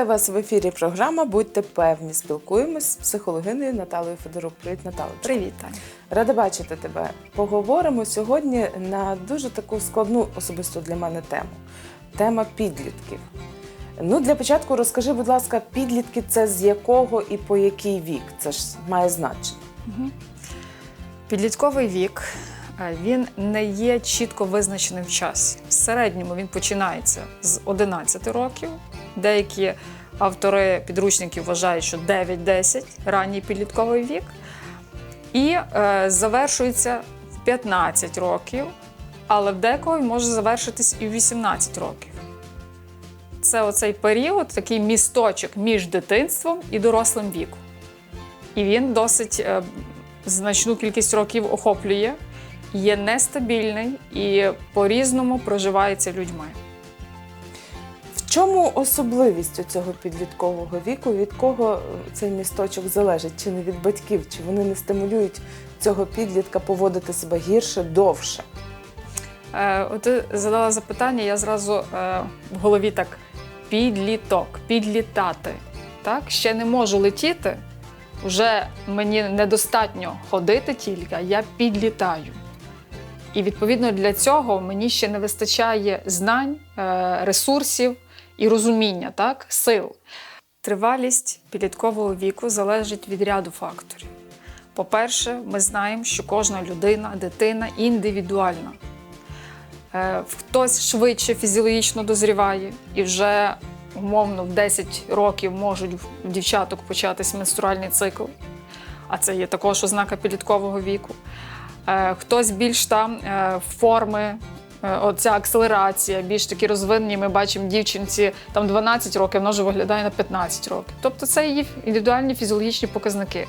Вітаю вас в ефірі. Програма Будьте певні. Спілкуємось з психологиною Наталою Федорук. Привіт, Наталочка. Привіт, Рада бачити тебе. Поговоримо сьогодні на дуже таку складну особисто для мене тему. Тема підлітків. Ну, для початку розкажи, будь ласка, підлітки це з якого і по який вік? Це ж має значення. Підлітковий вік е, він не є чітко визначеним в часі. В середньому він починається з 11 років. Деякі автори підручників вважають, що 9-10 ранній підлітковий вік, і е, завершується в 15 років, але в декого може завершитись і в 18 років. Це оцей період, такий місточок між дитинством і дорослим віком. І він досить е, значну кількість років охоплює, є нестабільний і по-різному проживається людьми. Чому особливість цього підліткового віку? Від кого е, цей місточок залежить? Чи не від батьків? Чи вони не стимулюють цього підлітка поводити себе гірше, довше? Е, от ти задала запитання, я зразу е, в голові так підліток, підлітати. Так? Ще не можу летіти, вже мені недостатньо ходити тільки, я підлітаю. І відповідно для цього мені ще не вистачає знань, е, ресурсів і розуміння, так? сил. Тривалість підліткового віку залежить від ряду факторів. По-перше, ми знаємо, що кожна людина, дитина індивідуальна. Е, Хтось швидше фізіологічно дозріває і вже умовно в 10 років можуть в дівчаток початись менструальний цикл, а це є також ознака підліткового віку. Е, Хтось більш там е, форми, оця акселерація, більш такі розвинені. Ми бачимо дівчинці там 12 років, вона вже виглядає на 15 років. Тобто це її індивідуальні фізіологічні показники.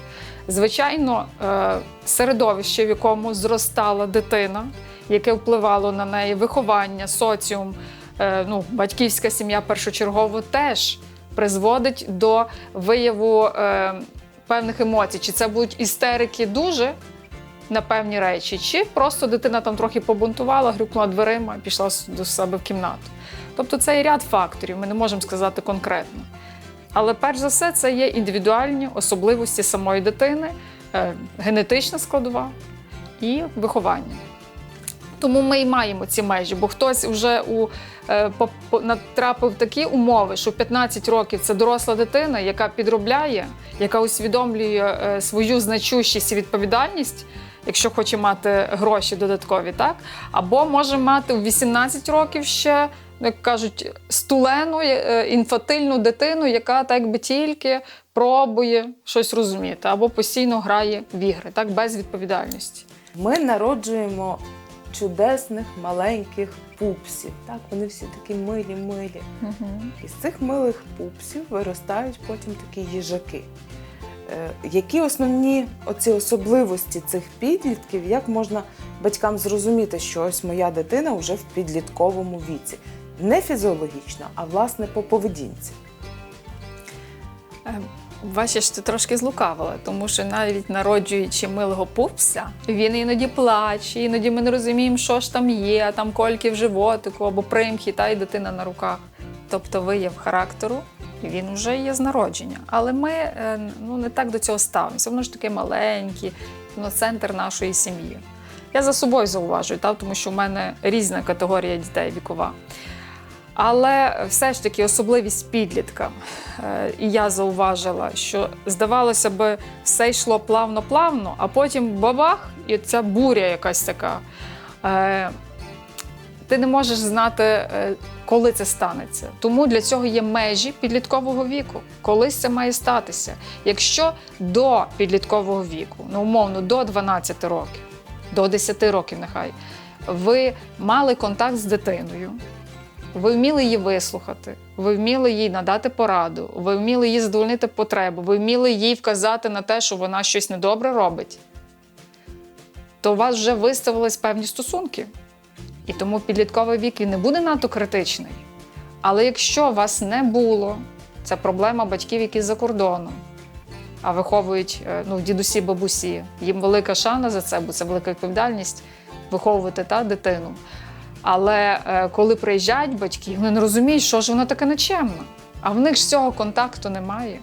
Звичайно, е, середовище, в якому зростала дитина, яке впливало на неї, виховання, соціум, е, ну, батьківська сім'я першочергово теж призводить до вияву е, певних емоцій. Чи це будуть істерики дуже на певні речі, чи просто дитина там трохи побунтувала, грюкнула дверима і пішла до себе в кімнату. Тобто це є ряд факторів, ми не можемо сказати конкретно. Але перш за все, це є індивідуальні особливості самої дитини, е, генетична складова і виховання. Тому ми і маємо ці межі, бо хтось вже у, е, натрапив такі умови, що в 15 років це доросла дитина, яка підробляє, яка усвідомлює е, свою значущість і відповідальність, якщо хоче мати гроші додаткові, так? Або може мати у 18 років ще, ну, як кажуть, стулену, е, інфантильну дитину, яка так би тільки пробує щось розуміти, або постійно грає в ігри, так, без відповідальності. Ми народжуємо чудесних маленьких пупсів. Так, вони всі такі милі, милі. І з цих милих пупсів виростають потім такі їжаки. Е, Які основні оці особливості цих підлітків, як можна батькам зрозуміти, що ось моя дитина вже в підлітковому віці? Не фізіологічно, а власне по поведінці. Е, Бачиш, ти трошки злукавила, тому що навіть народжуючи милого пупса, він іноді плаче, іноді ми не розуміємо, що ж там є, там кольки в животику або примхи, та й дитина на руках. Тобто вияв характеру, він вже є з народження. Але ми е, ну, не так до цього ставимося. Воно ж таке маленьке, воно центр нашої сім'ї. Я за собою зауважую, та, тому що в мене різна категорія дітей вікова. Але все ж таки особливість підлітка. Е, І я зауважила, що здавалося би, все йшло плавно-плавно, а потім бабах, і ця буря якась така. Ти не можеш знати, е, коли це станеться. Тому для цього є межі підліткового віку. Колись це має статися. Якщо до підліткового віку, ну умовно, до 12 років, до 10 років нехай, ви мали контакт з дитиною, ви вміли її вислухати, ви вміли їй надати пораду, ви вміли їй задовольнити потребу, ви вміли їй вказати на те, що вона щось недобре робить, то у вас вже виставились певні стосунки. І тому підлітковий вік він не буде надто критичний. Але якщо вас не було, це проблема батьків, які за кордоном, а виховують е, ну, дідусі, бабусі. Їм велика шана за це, бо це велика відповідальність виховувати та дитину. Але е, коли приїжджають батьки, вони не розуміють, що ж вона така нечемна. А в них ж цього контакту немає.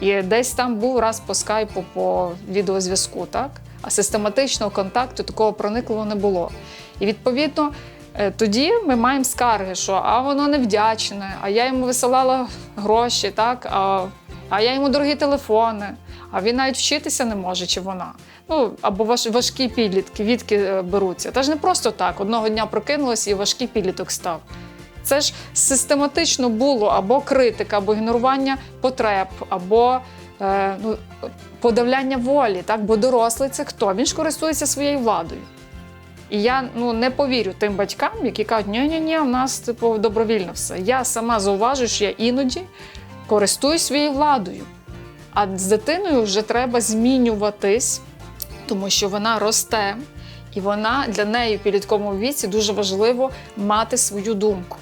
І десь там був раз по скайпу, по відеозв'язку, так? А систематичного контакту такого прониклого не було. І відповідно е, тоді ми маємо скарги, що а воно невдячне, а я йому висилала гроші, так? А, а я йому дорогі телефони, а він навіть вчитися не може, чи вона. Ну, або важ, важкі підлітки, відки е, беруться. Та ж не просто так. Одного дня прокинулася і важкий підліток став. Це ж систематично було або критика, або ігнорування потреб, або е, ну, подавляння волі. Так? Бо дорослий це хто? Він ж користується своєю владою. І я ну, не повірю тим батькам, які кажуть, ні ні ні у нас типу, добровільно все. Я сама зауважую, що я іноді користуюсь своєю владою. А з дитиною вже треба змінюватись, тому що вона росте, і вона для неї в підлітковому віці дуже важливо мати свою думку.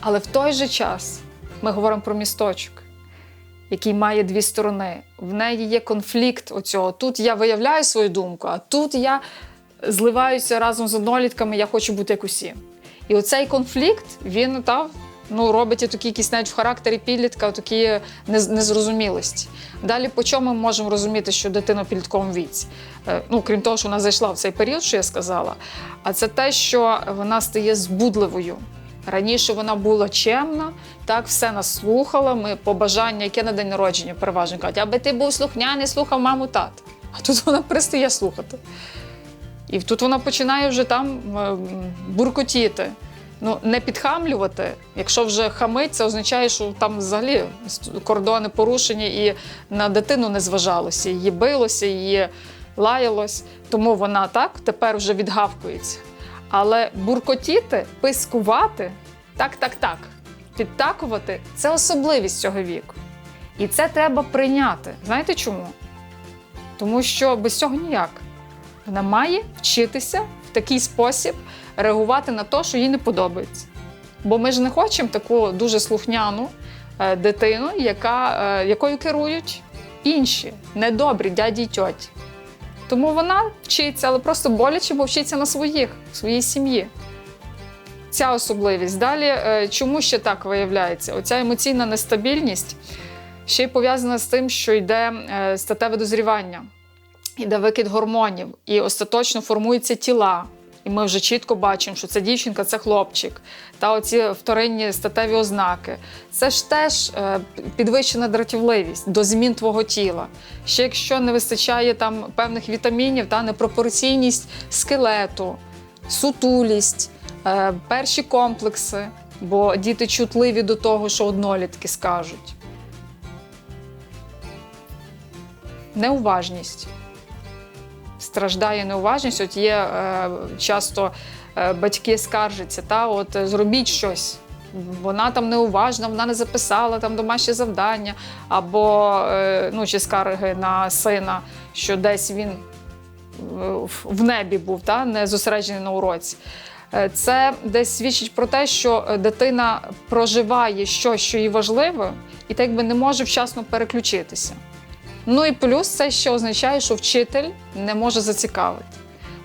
Але в той же час ми говоримо про місточок, який має дві сторони. В неї є конфлікт оцього. Тут я виявляю свою думку, а тут я зливаюся разом з однолітками, я хочу бути як усі. І оцей конфлікт він та, ну, робить такі якісь навіть в характері підлітка такі незрозумілості. Далі по чому ми можемо розуміти, що дитина в підлітковому віці? Е, Ну, крім того, що вона зайшла в цей період, що я сказала, а це те, що вона стає збудливою. Раніше вона була чемна, так все нас слухала. Ми побажання, яке на день народження переважно кажуть, аби ти був слухняний, слухав маму тат. А тут вона перестає слухати. І тут вона починає вже там буркотіти. Ну, не підхамлювати. Якщо вже хамить, це означає, що там взагалі кордони порушені і на дитину не зважалося, її билося, її лаялось. Тому вона так тепер вже відгавкується. Але буркотіти, пискувати, так, так, так, підтакувати це особливість цього віку. І це треба прийняти. Знаєте чому? Тому що без цього ніяк. Вона має вчитися в такий спосіб реагувати на те, що їй не подобається. Бо ми ж не хочемо таку дуже слухняну е, дитину, яка, е, якою керують інші недобрі дяді й тьоті. Тому вона вчиться, але просто боляче, бо вчиться на своїх, в своїй сім'ї. Ця особливість. Далі, е, чому ще так виявляється? Оця емоційна нестабільність ще й пов'язана з тим, що йде статеве дозрівання, йде викид гормонів, і остаточно формуються тіла. І ми вже чітко бачимо, що це дівчинка, це хлопчик. Та оці вторинні статеві ознаки. Це ж теж е, підвищена дратівливість до змін твого тіла. Ще якщо не вистачає там певних вітамінів, та непропорційність скелету, сутулість, е, перші комплекси, бо діти чутливі до того, що однолітки скажуть. Неуважність страждає неуважність. От є е, часто е, батьки скаржаться, та от е, зробіть щось. Вона там неуважна, вона не записала там домашнє завдання, або е, ну, чи скарги на сина, що десь він е, в- небі був, та, не зосереджений на уроці. Це десь свідчить про те, що дитина проживає щось, що їй важливе, і так би не може вчасно переключитися. Ну і плюс це ще означає, що вчитель не може зацікавити.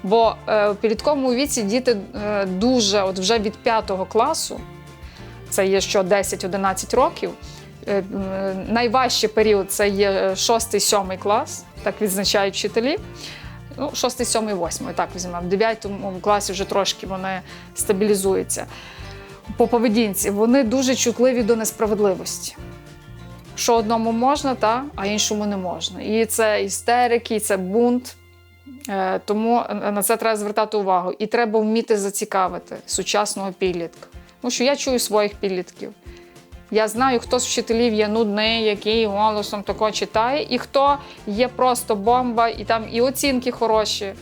Бо е, в підлітковому віці діти е, дуже, от вже від п'ятого класу, це є що 10-11 років. е, Найважчий період це є 6-7 клас, так відзначають вчителі. Ну, 6, 7, 8, так візьмемо. В 9 класі вже трошки вони стабілізуються. По поведінці вони дуже чутливі до несправедливості що одному можна, та, а іншому не можна. І це істерики, і це бунт. Е, Тому на це треба звертати увагу. І треба вміти зацікавити сучасного підлітка. Тому що я чую своїх підлітків. Я знаю, хто з вчителів є нудний, який голосом тако читає, і хто є просто бомба, і там і оцінки хороші.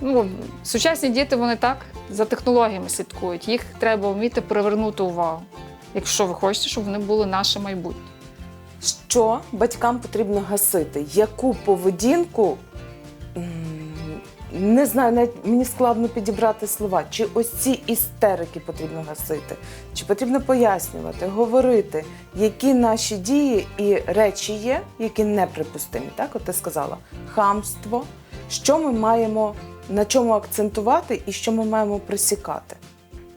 Ну, сучасні діти вони так за технологіями слідкують. Їх треба вміти привернути увагу, якщо ви хочете, щоб вони були наше майбутнє. Що батькам потрібно гасити? Яку поведінку? Не знаю, навіть мені складно підібрати слова. Чи ось ці істерики потрібно гасити? Чи потрібно пояснювати, говорити, які наші дії і речі є, які неприпустимі? Так, от ти сказала, хамство. Що ми маємо на чому акцентувати і що ми маємо присікати?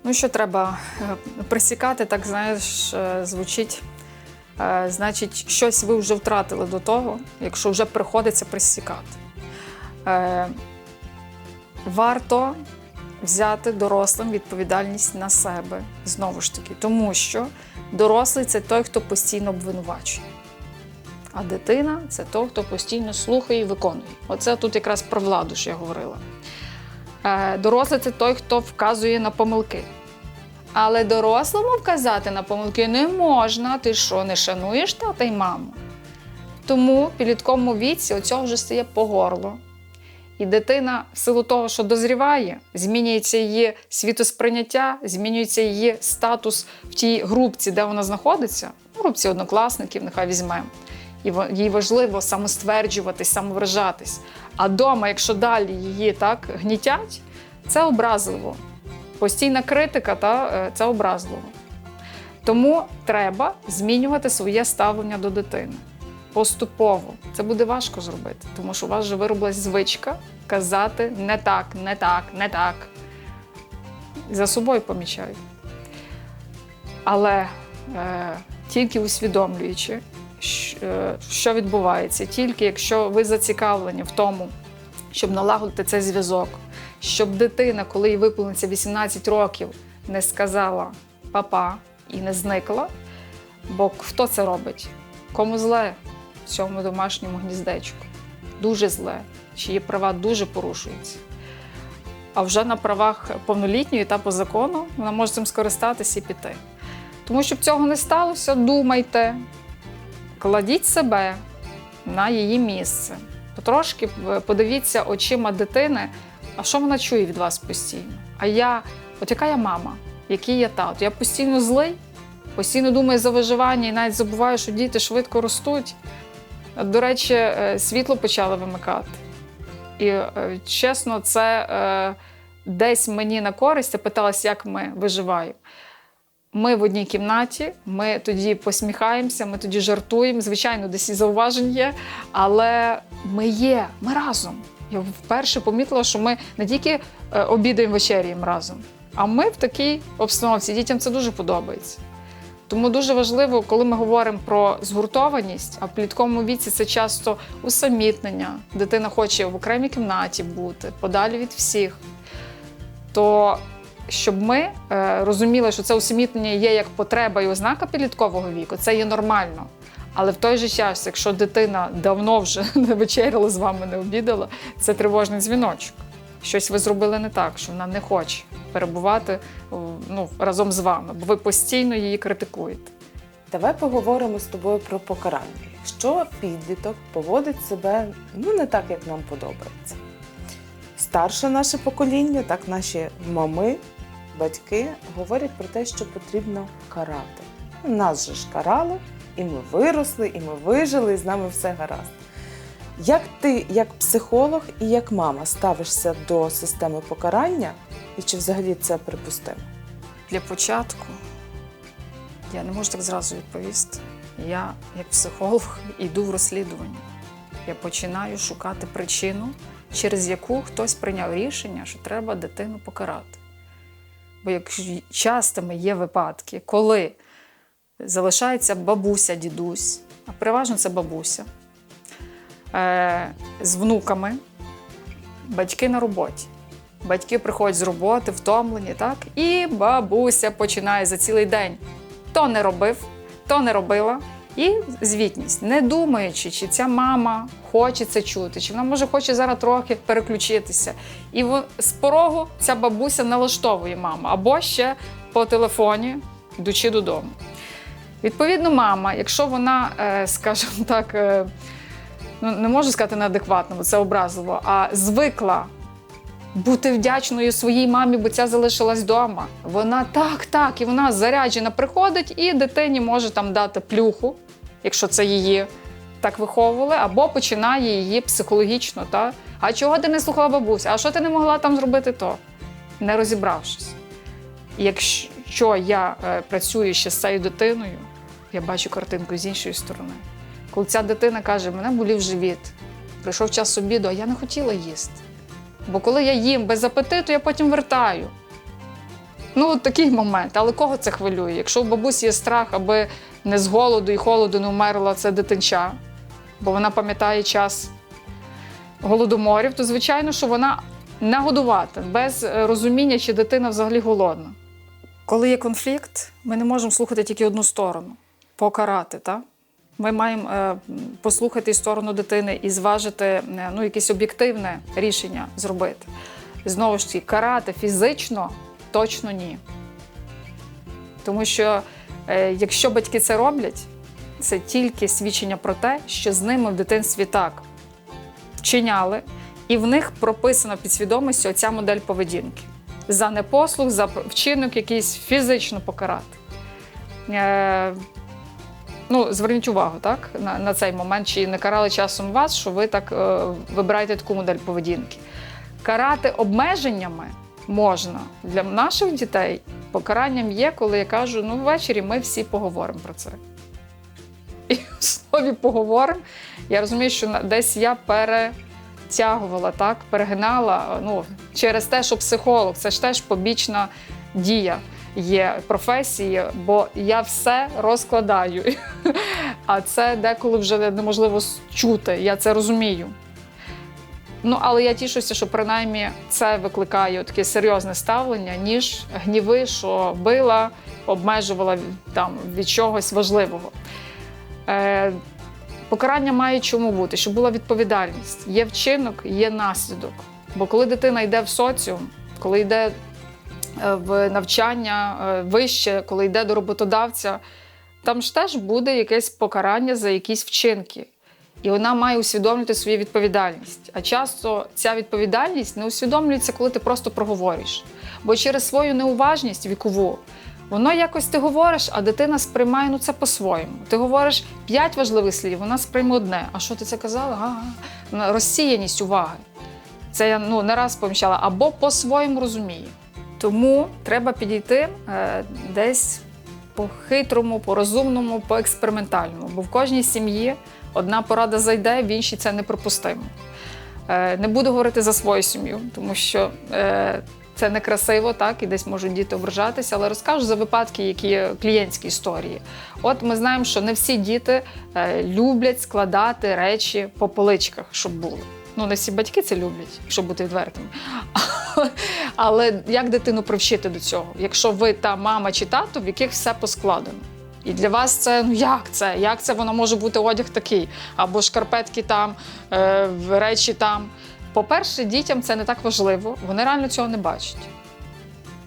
Ну, що треба е, присікати, так знаєш, е, звучить значить, щось ви вже втратили до того, якщо вже приходиться присікати. Е, варто взяти дорослим відповідальність на себе знову ж таки, тому що дорослий це той, хто постійно обвинувачує. А дитина це той, хто постійно слухає і виконує. Оце тут якраз про владу, що я говорила. Е, Дорослий це той, хто вказує на помилки. Але дорослому вказати на помилки не можна. Ти що, не шануєш тата й маму? Тому в підлітковому віці оцього вже стає по горло. І дитина, в силу того, що дозріває, змінюється її світосприйняття, змінюється її статус в тій групці, де вона знаходиться, в групці однокласників, нехай візьмемо. І їй важливо самостверджуватись, самовиражатись. А дома, якщо далі її так гнітять, це образливо. Постійна критика та е, це образливо. Тому треба змінювати своє ставлення до дитини поступово. Це буде важко зробити, тому що у вас вже вироблась звичка казати не так, не так, не так. За собою помічаю. Але е, тільки усвідомлюючи, е, що відбувається, тільки якщо ви зацікавлені в тому, щоб налагодити цей зв'язок, щоб дитина, коли їй виповниться 18 років, не сказала папа і не зникла. Бо хто це робить? Кому зле в цьому домашньому гніздечку? Дуже зле, чиї права дуже порушуються. А вже на правах повнолітньої та по закону вона може цим скористатися і піти. Тому щоб цього не сталося, думайте, кладіть себе на її місце. Потрошки е, подивіться очима дитини, а що вона чує від вас постійно? А я, от яка я мама, який я тато? Я постійно злий, постійно думаю за виживання і навіть забуваю, що діти швидко ростуть. До речі, е, світло почали вимикати. І е, чесно, це е, десь мені на користь я питалась, як ми виживаємо. Ми в одній кімнаті, ми тоді посміхаємося, ми тоді жартуємо. Звичайно, десь і зауважень є, але ми є, ми разом. Я вперше помітила, що ми не тільки е, обідаємо вечеряємо разом, а ми в такій обстановці. Дітям це дуже подобається. Тому дуже важливо, коли ми говоримо про згуртованість, а в плітковому віці це часто усамітнення. Дитина хоче в окремій кімнаті бути, подалі від всіх. То щоб ми е, розуміли, що це усамітнення є як потреба і ознака підліткового віку, це є нормально. Але в той же час, якщо дитина давно вже не вечеряла з вами, не обідала, це тривожний дзвіночок. Щось ви зробили не так, що вона не хоче перебувати ну, разом з вами, бо ви постійно її критикуєте. Давай поговоримо з тобою про покарання. Якщо підліток поводить себе ну не так, як нам подобається. Старше наше покоління, так наші мами, батьки говорять про те, що потрібно карати. Нас же ж карали, і ми виросли, і ми вижили, і з нами все гаразд. Як ти, як психолог і як мама, ставишся до системи покарання, і чи взагалі це припустимо? Для початку я не можу так зразу відповісти. Я, як психолог, йду в розслідування. Я починаю шукати причину, через яку хтось прийняв рішення, що треба дитину покарати. Бо як частими є випадки, коли залишається бабуся, дідусь, а переважно це бабуся, е, з внуками, батьки на роботі. Батьки приходять з роботи, втомлені, так? І бабуся починає за цілий день. То не робив, то не робила. І звітність, не думаючи, чи ця мама хоче це чути, чи вона може хоче зараз трохи переключитися. І з порогу ця бабуся налаштовує маму, або ще по телефоні, йдучи додому. Відповідно, мама, якщо вона, е, скажімо так, е, ну не можу сказати неадекватно, бо це образливо, а звикла бути вдячною своїй мамі, бо ця залишилась вдома. Вона так, так, і вона заряджена приходить, і дитині може там дати плюху, якщо це її так виховували, або починає її психологічно. Та? А чого ти не слухала бабуся? А що ти не могла там зробити то? Не розібравшись. Якщо я е, працюю ще з цією дитиною, я бачу картинку з іншої сторони. Коли ця дитина каже, мене болів живіт, прийшов час обіду, а я не хотіла їсти. Бо коли я їм без апетиту, я потім вертаю. Ну, от такий момент. Але кого це хвилює? Якщо у бабусі є страх, аби не з голоду і холоду не вмерла це дитинча, бо вона пам'ятає час голодоморів, то звичайно, що вона не годувати без е, розуміння, чи дитина взагалі голодна. Коли є конфлікт, ми не можемо слухати тільки одну сторону покарати. Так? Ми маємо е, послухати сторону дитини і зважити е, ну, якесь об'єктивне рішення зробити. Знову ж таки, карати фізично точно ні. Тому що е, якщо батьки це роблять, це тільки свідчення про те, що з ними в дитинстві так вчиняли, і в них прописана в підсвідомості оця модель поведінки. За непослух, за вчинок якийсь фізично покарати. Ну, зверніть увагу так, на, на цей момент, чи не карали часом вас, що ви так е, вибираєте таку модель поведінки. Карати обмеженнями можна для наших дітей. Покаранням є, коли я кажу, ну ввечері ми всі поговоримо про це. І в слові поговоримо. Я розумію, що десь я перетягувала, так, перегинала ну, через те, що психолог це ж теж побічна дія є професії, бо я все розкладаю. А це деколи вже неможливо чути. Я це розумію. Ну, але я тішуся, що принаймні це викликає таке серйозне ставлення, ніж гніви, що била, обмежувала там від чогось важливого. Е, покарання має чому бути, щоб була відповідальність. Є вчинок, є наслідок. Бо коли дитина йде в соціум, коли йде в навчання е, вище, коли йде до роботодавця, там ж теж буде якесь покарання за якісь вчинки. І вона має усвідомлювати свою відповідальність. А часто ця відповідальність не усвідомлюється, коли ти просто проговориш. Бо через свою неуважність вікову, воно якось ти говориш, а дитина сприймає ну, це по-своєму. Ти говориш п'ять важливих слів, вона сприйме одне. А що ти це казала? Ага. Розсіяність уваги. Це я ну, не раз помічала, або по-своєму розуміє. Тому треба підійти е, десь по-хитрому, по-розумному, по-експериментальному. Бо в кожній сім'ї одна порада зайде, в іншій це неприпустимо. Е, не буду говорити за свою сім'ю, тому що е, це некрасиво, так, і десь можуть діти ображатися, але розкажу за випадки, які клієнтські історії. От ми знаємо, що не всі діти люблять складати речі по поличках, щоб були. Ну, не всі батьки це люблять, щоб бути відвертими. Але як дитину привчити до цього, якщо ви та мама чи тато, в яких все поскладено? І для вас це ну як це? Як це воно може бути одяг такий? Або шкарпетки там, е, речі там. По-перше, дітям це не так важливо, вони реально цього не бачать.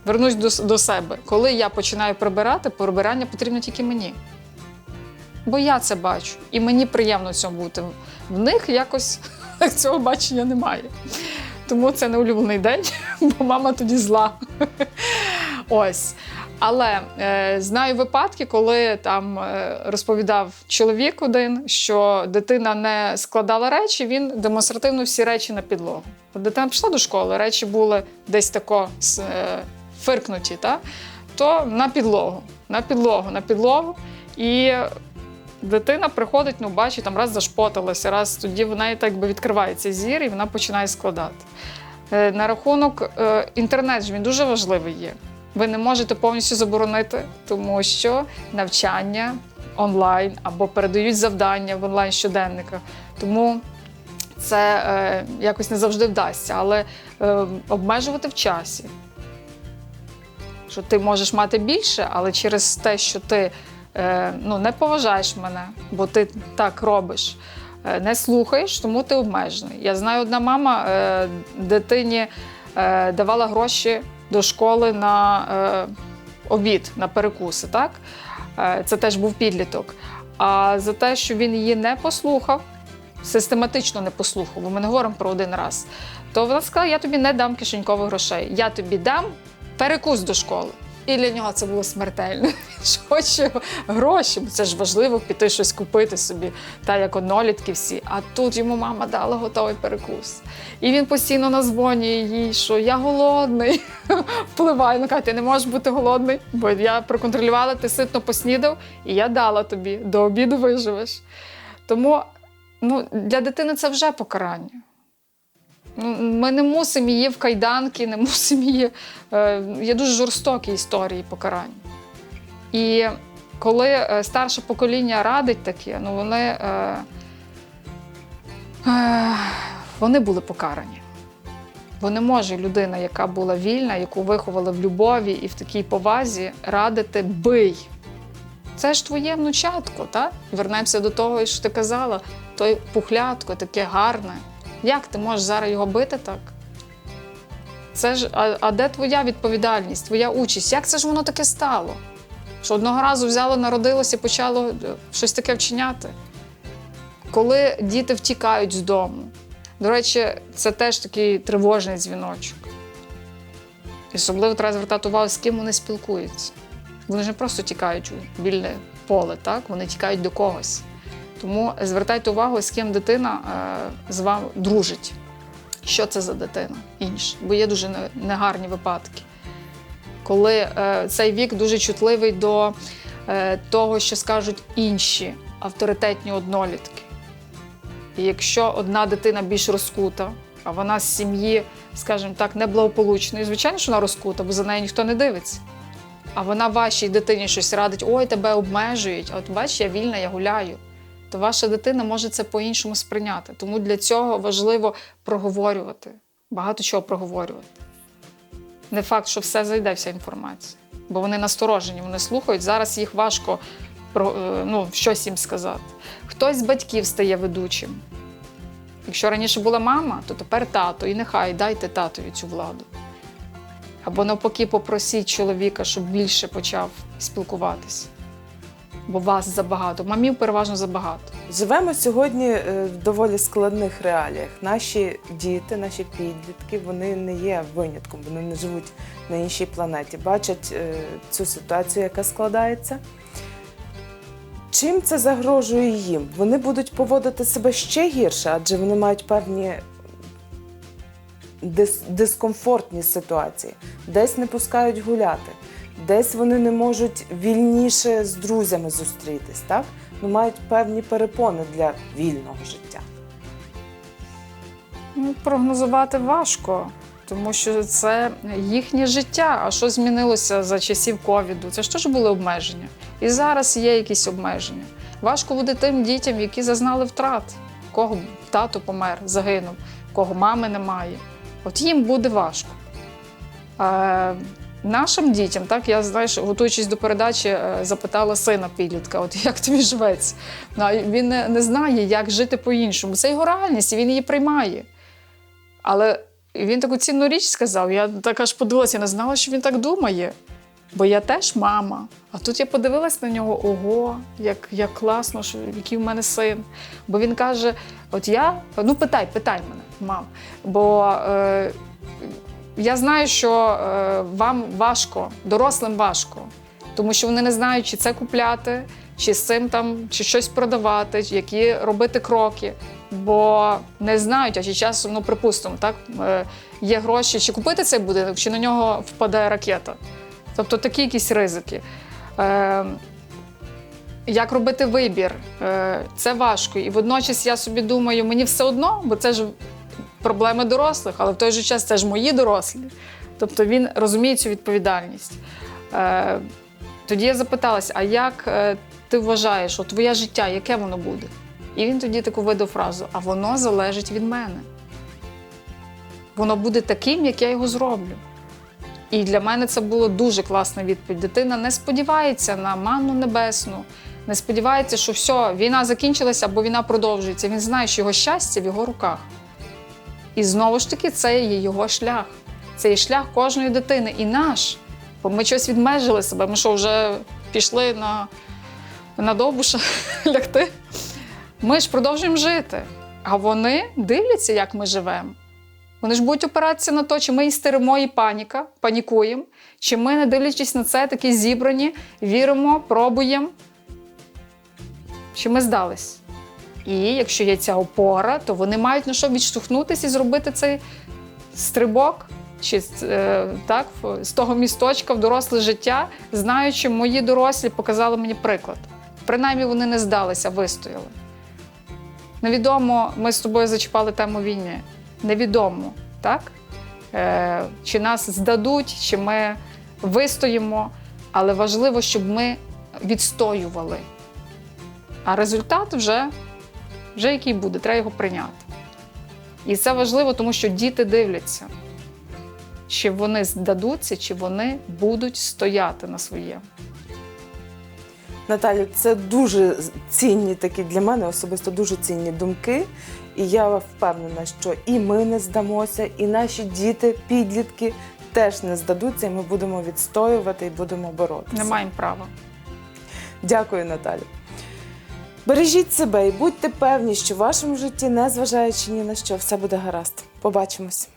Вернусь до, до себе. Коли я починаю прибирати, прибирання потрібно тільки мені. Бо я це бачу, і мені приємно цьому бути. В них якось цього бачення немає. Тому це не улюблений день, бо мама тоді зла. Ось. Але е, знаю випадки, коли там е, розповідав чоловік один, що дитина не складала речі, він демонстративно всі речі на підлогу. Дитина пішла до школи, речі були десь тако е, фиркнуті, та? то на підлогу, на підлогу, на підлогу. І дитина приходить, ну бачить, там раз зашпоталася, раз тоді в неї так би відкривається зір, і вона починає складати. Е, На рахунок е, інтернет ж він дуже важливий є. Ви не можете повністю заборонити, тому що навчання онлайн або передають завдання в онлайн щоденниках. Тому це е, якось не завжди вдасться, але е, обмежувати в часі. Що ти можеш мати більше, але через те, що ти ну, не поважаєш мене, бо ти так робиш, е, не слухаєш, тому ти обмежений. Я знаю, одна мама е, дитині е, давала гроші до школи на е, обід, на перекуси. Так? Е, це теж був підліток. А за те, що він її не послухав, систематично не послухав, бо ми не говоримо про один раз, то вона сказала: я тобі не дам кишенькових грошей, я тобі дам перекус до школи. І для нього це було смертельно. Він хоче гроші, бо це ж важливо піти щось купити собі, та як однолітки всі. А тут йому мама дала готовий перекус. І він постійно назвонює їй, що я голодний. Впливає. Ну каже, ти не можеш бути голодний, бо я проконтролювала, ти ситно поснідав, і я дала тобі до обіду виживеш. Тому ну, для дитини це вже покарання. Ми не мусимо її в кайданки, не мусимо її. Е, є дуже жорстокі історії покарань. І коли е, старше покоління радить таке, ну вони, е, вони були покарані. Бо не може людина, яка була вільна, яку виховали в любові і в такій повазі, радити бий. Це ж твоє внучатко, так? Вернемося до того, що ти казала, той пухлятко таке гарне. Як ти можеш зараз його бити так? Це ж, а, а де твоя відповідальність, твоя участь? Як це ж воно таке стало? Що одного разу взяло, народилося і почало е, щось таке вчиняти? Коли діти втікають з дому. До речі, це теж такий тривожний дзвіночок. І особливо треба звертати увагу, з ким вони спілкуються. Вони ж не просто тікають у вільне поле, так? вони тікають до когось. Тому звертайте увагу, з ким дитина е, з вами дружить. Що це за дитина інша? Бо є дуже негарні випадки, коли е, цей вік дуже чутливий до е, того, що скажуть інші авторитетні однолітки. І якщо одна дитина більш розкута, а вона з сім'ї, скажімо так, неблагополучної, звичайно, що вона розкута, бо за нею ніхто не дивиться. А вона вашій дитині щось радить, ой, тебе обмежують, а от бач, я вільна, я гуляю. То ваша дитина може це по-іншому сприйняти. Тому для цього важливо проговорювати, багато чого проговорювати. Не факт, що все зайде, вся інформація. Бо вони насторожені, вони слухають. Зараз їх важко е, ну, щось їм сказати. Хтось з батьків стає ведучим. Якщо раніше була мама, то тепер тато, і нехай дайте татові цю владу. Або навпаки, попросіть чоловіка, щоб більше почав спілкуватися. Бо вас забагато, мамів переважно забагато. Живемо сьогодні е, в доволі складних реаліях. Наші діти, наші підлітки, вони не є винятком, вони не живуть на іншій планеті, бачать е, цю ситуацію, яка складається. Чим це загрожує їм? Вони будуть поводити себе ще гірше, адже вони мають певні дис- дискомфортні ситуації, десь не пускають гуляти, десь вони не можуть вільніше з друзями зустрітись, так? Ну, мають певні перепони для вільного життя. Ну, прогнозувати важко, тому що це їхнє життя. А що змінилося за часів ковіду? Це ж теж були обмеження. І зараз є якісь обмеження. Важко буде тим дітям, які зазнали втрат, кого тато помер, загинув, кого мами немає. От їм буде важко. Е, нашим дітям, так, я знаєш, готуючись до передачі, е, запитала сина підлітка, от як тобі живеться? Він не, не знає, як жити по-іншому. Це його реальність, і він її приймає. Але він таку цінну річ сказав. Я так аж подивилася, я не знала, що він так думає. Бо я теж мама. А тут я подивилась на нього: ого, як, як класно, що який в мене син. Бо він каже: от я, ну питай, питай мене, мам. Бо е, я знаю, що е, вам важко, дорослим важко, тому що вони не знають, чи це купляти, чи з цим там, чи щось продавати, які робити кроки. Бо не знають, а чи часом, ну припустимо, так е, є гроші, чи купити цей будинок, чи на нього впаде ракета. Тобто такі якісь ризики. Е, як робити вибір? Е, це важко. І водночас я собі думаю, мені все одно, бо це ж проблеми дорослих, але в той же час це ж мої дорослі. Тобто він розуміє цю відповідальність. Е, тоді я запиталася: а як е, ти вважаєш, що твоє життя, яке воно буде? І він тоді таку видав фразу: а воно залежить від мене. Воно буде таким, як я його зроблю. І для мене це була дуже класна відповідь. Дитина не сподівається на манну небесну, не сподівається, що все, війна закінчилася або війна продовжується. Він знає, що його щастя в його руках. І знову ж таки, це є його шлях. Це є шлях кожної дитини і наш. Бо ми щось відмежили себе. Ми що, вже пішли на, на довбуша лягти? Ми ж продовжуємо жити. А вони дивляться, як ми живемо. Вони ж будуть опиратися на те, чи ми істеримо і паніка, панікуємо, чи ми, не дивлячись на це, такі зібрані, віримо, пробуємо, чи ми здались. І якщо є ця опора, то вони мають на що відштовхнутися і зробити цей стрибок, чи е, так, з того місточка в доросле життя, знаючи, мої дорослі показали мені приклад. Принаймні вони не здалися, вистояли. Невідомо, ми з тобою зачіпали тему війни. Невідомо, так? Е, чи нас здадуть, чи ми вистоїмо. Але важливо, щоб ми відстоювали. А результат вже, вже який буде, треба його прийняти. І це важливо, тому що діти дивляться, чи вони здадуться, чи вони будуть стояти на своєму. Наталю, це дуже цінні такі для мене особисто дуже цінні думки. І я впевнена, що і ми не здамося, і наші діти, підлітки теж не здадуться, і ми будемо відстоювати і будемо боротися. Не маємо права. Дякую, Наталю. Бережіть себе і будьте певні, що в вашому житті, незважаючи ні на що, все буде гаразд. Побачимось.